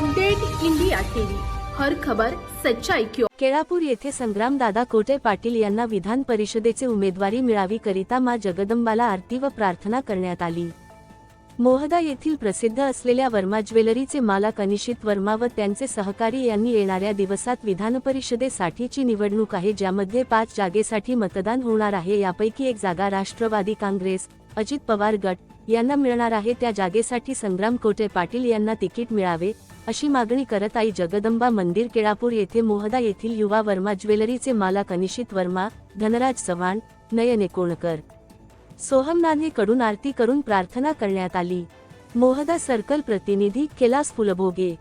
Update India TV. हर खबर सच्चाई क्यों केळापूर येथे संग्रामदादा कोटे पाटील यांना विधान परिषदेचे उमेदवारी मिळावी करिता मा जगदंबाला आरती व प्रार्थना करण्यात आली. मोहदा येथील प्रसिद्ध असलेल्या वर्मा ज्वेलरीचे मालक अनिशित वर्मा व त्यांचे सहकारी यांनी येणाऱ्या दिवसात विधानपरिषदेसाठीची निवडणूक आहे ज्यामध्ये पाच जागेसाठी मतदान होणार आहे. यापैकी एक जागा राष्ट्रवादी काँग्रेस अजित पवार गट यांना मिळणार आहे. त्या जागेसाठी संग्राम कोटे पाटील यांना तिकीट मिळावे अशी मागणी करत आई जगदंबा मंदिर केळापूर येथे मोहदा येथील युवा वर्मा ज्वेलरीचे मालक अनिशित वर्मा धनराज चव्हाण नयने कोणकर. सोहमकडून आरती करून प्रार्थना करण्यात आली. मोहदा सर्कल प्रतिनिधी कैलास फुलभोगे.